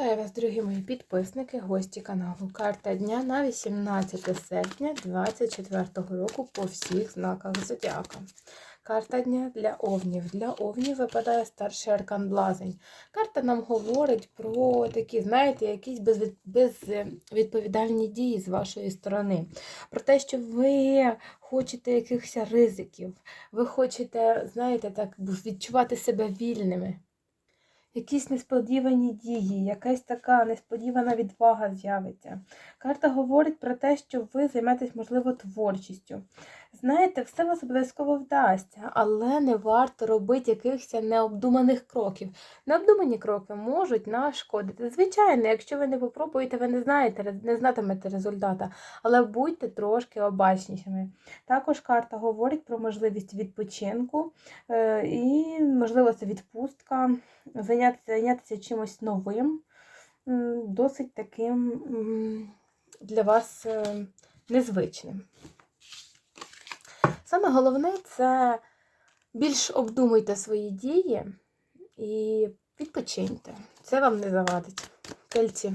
Вітаю вас, дорогі мої підписники, гості каналу. Карта дня на 18 серпня 2024 року по всіх знаках зодіака. Карта дня для овнів. Для овнів випадає старший аркан Блазень. Карта нам говорить про такі, знаєте, якісь безвід- безвідповідальні дії з вашої сторони. Про те, що ви хочете якихось ризиків, ви хочете, знаєте, так відчувати себе вільними. Якісь несподівані дії, якась така несподівана відвага з'явиться. Карта говорить про те, що ви займетесь, можливо, творчістю. Знаєте, все вас обов'язково вдасться, але не варто робити якихось необдуманих кроків. Необдумані кроки можуть нашкодити. Звичайно, якщо ви не попробуєте, ви не знаєте, не знатимете результата, але будьте трошки обачнішими. Також карта говорить про можливість відпочинку е, і, можливо, це відпустка, зайнятися, зайнятися чимось новим, досить таким для вас е, незвичним. Саме головне це більш обдумуйте свої дії і відпочиньте. Це вам не завадить. Тельці.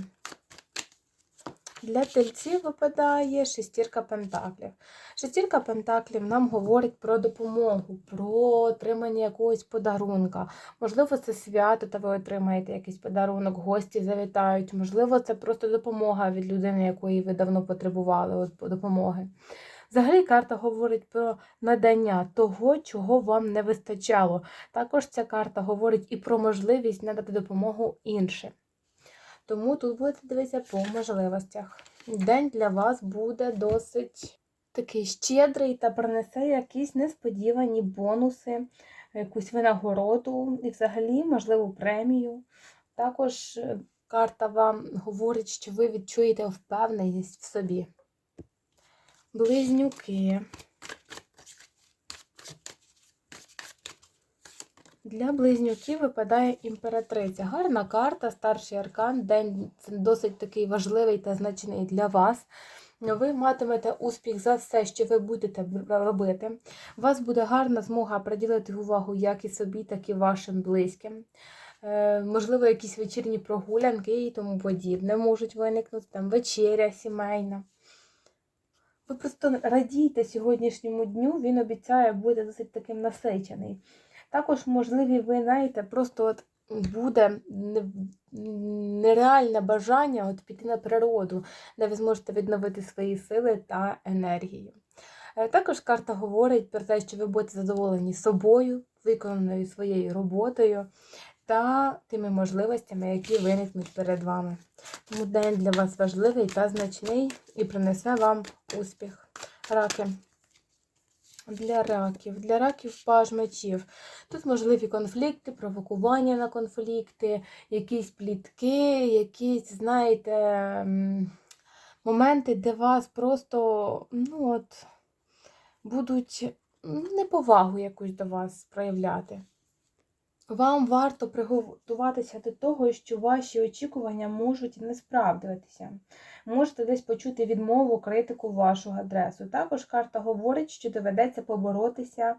Для тельців випадає шестірка пентаклів. Шестірка пентаклів нам говорить про допомогу, про отримання якогось подарунка. Можливо, це свято, та ви отримаєте якийсь подарунок, гості завітають. Можливо, це просто допомога від людини, якої ви давно потребували от, допомоги. Взагалі, карта говорить про надання того, чого вам не вистачало. Також ця карта говорить і про можливість надати допомогу іншим. Тому тут будете дивитися по можливостях. День для вас буде досить такий щедрий та принесе якісь несподівані бонуси, якусь винагороду і взагалі, можливу премію. Також е, карта вам говорить, що ви відчуєте впевненість в собі. Близнюки. Для близнюків випадає імператриця. Гарна карта, старший аркан, день досить такий важливий та значний для вас. Ви матимете успіх за все, що ви будете робити. У вас буде гарна змога приділити увагу як і собі, так і вашим близьким. Е, Можливо, якісь вечірні прогулянки і тому подібне можуть виникнути, там вечеря сімейна. Ви просто радійте сьогоднішньому дню, він обіцяє бути досить таким насичений. Також, можливі, ви знаєте, просто от буде нереальне бажання от піти на природу, де ви зможете відновити свої сили та енергію. Е, Також карта говорить про те, що ви будете задоволені собою, виконаною своєю роботою та тими можливостями, які виникнуть перед вами. Тому день для вас важливий та значний і принесе вам успіх. Раки. Для раків. Для раків паж мечів. Тут можливі конфлікти, провокування на конфлікти, якісь плітки, якісь, знаєте, моменти, де вас просто ну от, будуть неповагу якусь до вас проявляти. Вам варто приготуватися до того, що ваші очікування можуть не справдуватися. Можете десь почути відмову, критику в вашу адресу. Також карта говорить, що доведеться поборотися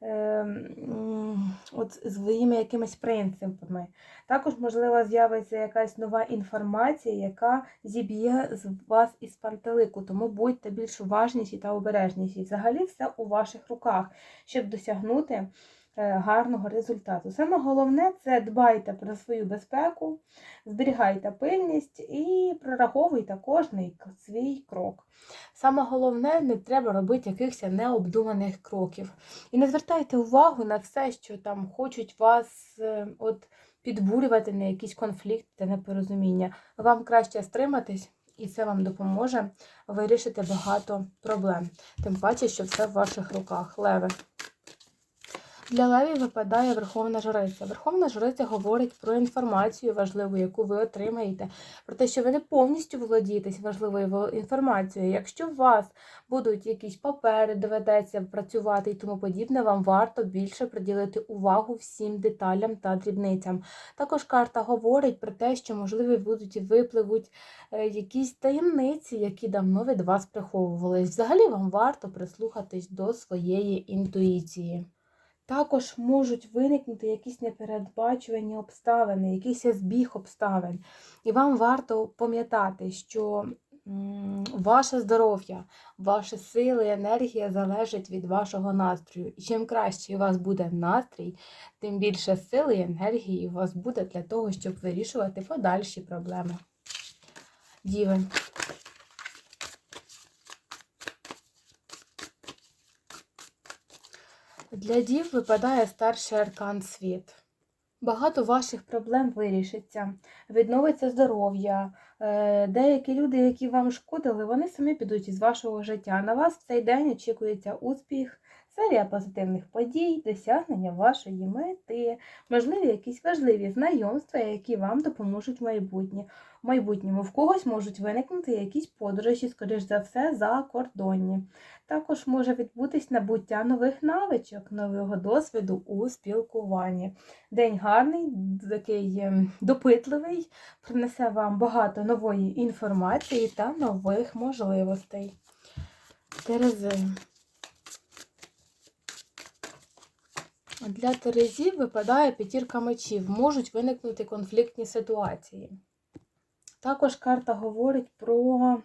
ем, от своїми якимись принципами. Також, можливо, з'явиться якась нова інформація, яка зіб'є з вас із пантелику, тому будьте більш уважніші та обережніші. Взагалі все у ваших руках, щоб досягнути е, гарного результату. Саме головне це дбайте про свою безпеку, зберігайте пильність і прораховуйте кожний свій крок. Саме головне, не треба робити якихось необдуманих кроків. І не звертайте увагу на все, що там хочуть вас е, от, підбурювати на якісь конфлікти та непорозуміння. Вам краще стриматись. І це вам допоможе вирішити багато проблем. Тим паче, що все в ваших руках. Леви. Для левів випадає Верховна Жриця. Верховна Жриця говорить про інформацію важливу, яку ви отримаєте, про те, що ви не повністю володієте важливою інформацією. Якщо у вас будуть якісь папери, доведеться працювати і тому подібне, вам варто більше приділити увагу всім деталям та дрібницям. Також карта говорить про те, що, можливо, будуть і випливуть е, якісь таємниці, які давно від вас приховувались. Взагалі вам варто прислухатись до своєї інтуїції. Також можуть виникнути якісь непередбачувані обставини, якийсь збіг обставин. І вам варто пам'ятати, що ваше здоров'я, ваші сили, енергія залежать від вашого настрою. І чим краще у вас буде настрій, тим більше сили і енергії у вас буде для того, щоб вирішувати подальші проблеми. Діви. Для дів випадає старший аркан світ. Багато ваших проблем вирішиться, відновиться здоров'я. Е, Деякі люди, які вам шкодили, вони самі підуть із вашого життя. На вас в цей день очікується успіх, серія позитивних подій, досягнення вашої мети, можливі якісь важливі знайомства, які вам допоможуть в майбутнє. В майбутньому в когось можуть виникнути якісь подорожі, скоріш за все, за кордонні. Також може відбутись набуття нових навичок, нового досвіду у спілкуванні. День гарний, такий ем, допитливий, принесе вам багато нової інформації та нових можливостей. Терези. Для Терезів випадає п'ятірка мечів, можуть виникнути конфліктні ситуації. Також карта говорить про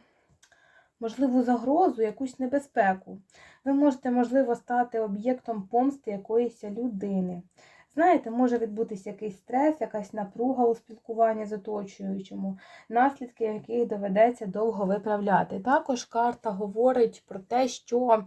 можливу загрозу, якусь небезпеку. Ви можете, можливо, стати об'єктом помсти якоїсь людини. Знаєте, може відбутися якийсь стрес, якась напруга у спілкуванні з оточуючому, наслідки яких доведеться довго виправляти. Також карта говорить про те, що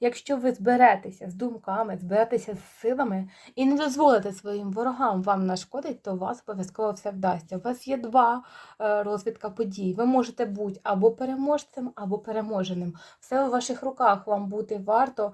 якщо ви зберетеся з думками, зберетеся з силами і не дозволите своїм ворогам вам нашкодити, то у вас обов'язково все вдасться. У вас є два е, розвідка подій. Ви можете бути або переможцем, або переможеним. Все у ваших руках вам бути варто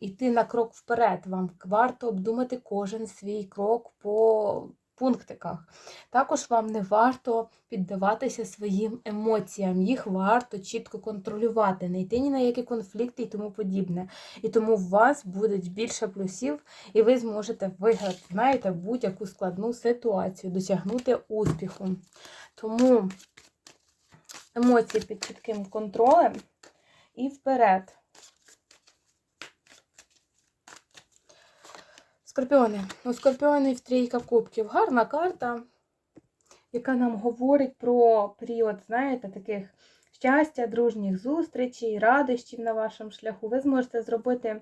йти на крок вперед. Вам варто обдумати кожен свій крок по пунктиках. Також вам не варто піддаватися своїм емоціям, їх варто чітко контролювати, не йти ні на які конфлікти і тому подібне. І тому у вас буде більше плюсів, і ви зможете виграти, знаєте, будь-яку складну ситуацію, досягнути успіху. Тому емоції під чітким контролем і вперед. Скорпіони. У скорпіонів трійка кубків. Гарна карта, яка нам говорить про період, знаєте, таких щастя, дружніх зустрічей, радощів на вашому шляху. Ви зможете зробити,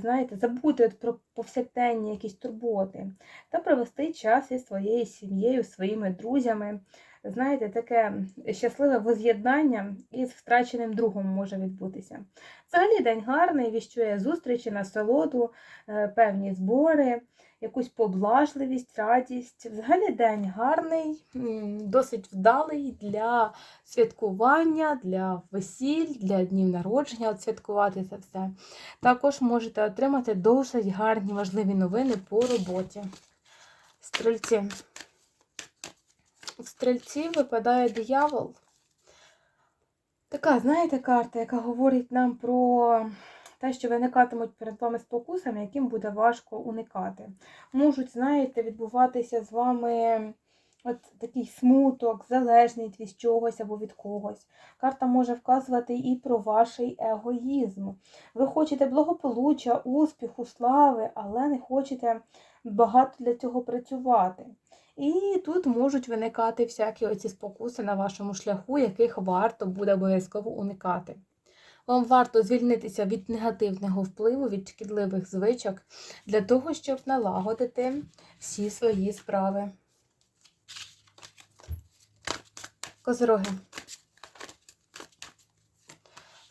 знаєте, забути про повсякденні якісь турботи та провести час із своєю сім'єю, своїми друзями. Знаєте, таке щасливе воз'єднання із втраченим другом може відбутися. Взагалі день гарний, віщує зустрічі, насолоду, е, певні збори, якусь поблажливість, радість. Взагалі день гарний, досить вдалий для святкування, для весіль, для днів народження, святкувати це все. Також можете отримати досить гарні важливі новини по роботі. Стрільці. В стрільці випадає диявол. Така, знаєте, карта, яка говорить нам про те, що виникатимуть перед вами спокусами, яким буде важко уникати. Можуть, знаєте, відбуватися з вами от такий смуток, залежність від чогось або від когось. Карта може вказувати і про ваш егоїзм. Ви хочете благополуччя, успіху, слави, але не хочете багато для цього працювати. І тут можуть виникати всякі оці спокуси на вашому шляху, яких варто буде обов'язково уникати. Вам варто звільнитися від негативного впливу, від шкідливих звичок для того, щоб налагодити всі свої справи. Козроги.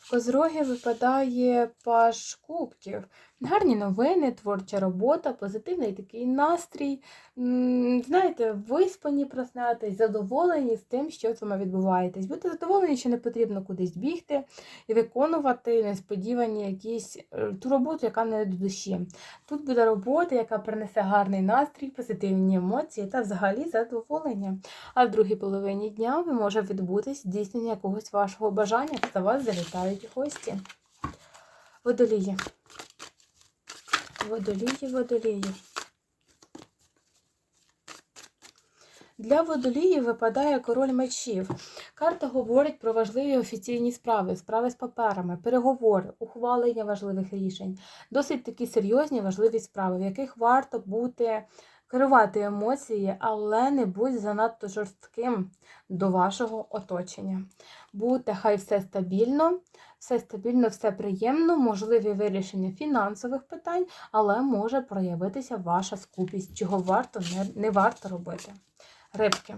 В Козроги випадає паш кубків. Гарні новини, творча робота, позитивний такий настрій. Знаєте, виспані проснетесь, задоволені з тим, що з вами відбуваєтесь. Будьте задоволені, що не потрібно кудись бігти і виконувати несподівані якісь е, ту роботу, яка не до душі. Тут буде робота, яка принесе гарний настрій, позитивні емоції та взагалі задоволення. А в другій половині дня ви може відбутись здійснення якогось вашого бажання, та вас завітають гості. Водолії. Водолії, водолії. Для водолії випадає король мечів. Карта говорить про важливі офіційні справи, справи з паперами, переговори, ухвалення важливих рішень, досить такі серйозні важливі справи, в яких варто бути керувати емоції, але не будь занадто жорстким до вашого оточення. Будьте хай все стабільно, все стабільно, все приємно, можливі вирішення фінансових питань, але може проявитися ваша скупість, чого варто не, не варто робити. Рибки.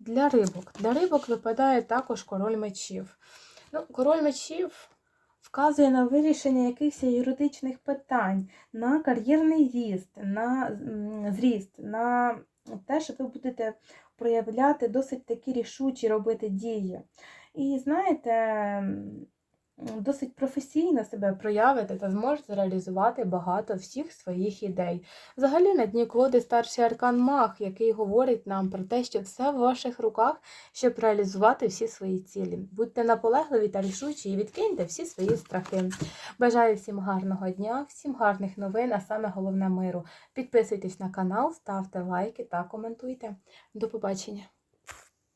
Для рибок. Для рибок випадає також король мечів. Ну, король мечів вказує на вирішення якихось юридичних питань, на кар'єрний зріст, на зріст, на те, що ви будете проявляти досить такі рішучі робити дії. І знаєте, досить професійно себе проявите та зможете реалізувати багато всіх своїх ідей. Взагалі на дні колоди старший аркан Маг, який говорить нам про те, що все в ваших руках, щоб реалізувати всі свої цілі. Будьте наполегливі та рішучі і відкиньте всі свої страхи. Бажаю всім гарного дня, всім гарних новин, а саме головне миру. Підписуйтесь на канал, ставте лайки та коментуйте. До побачення!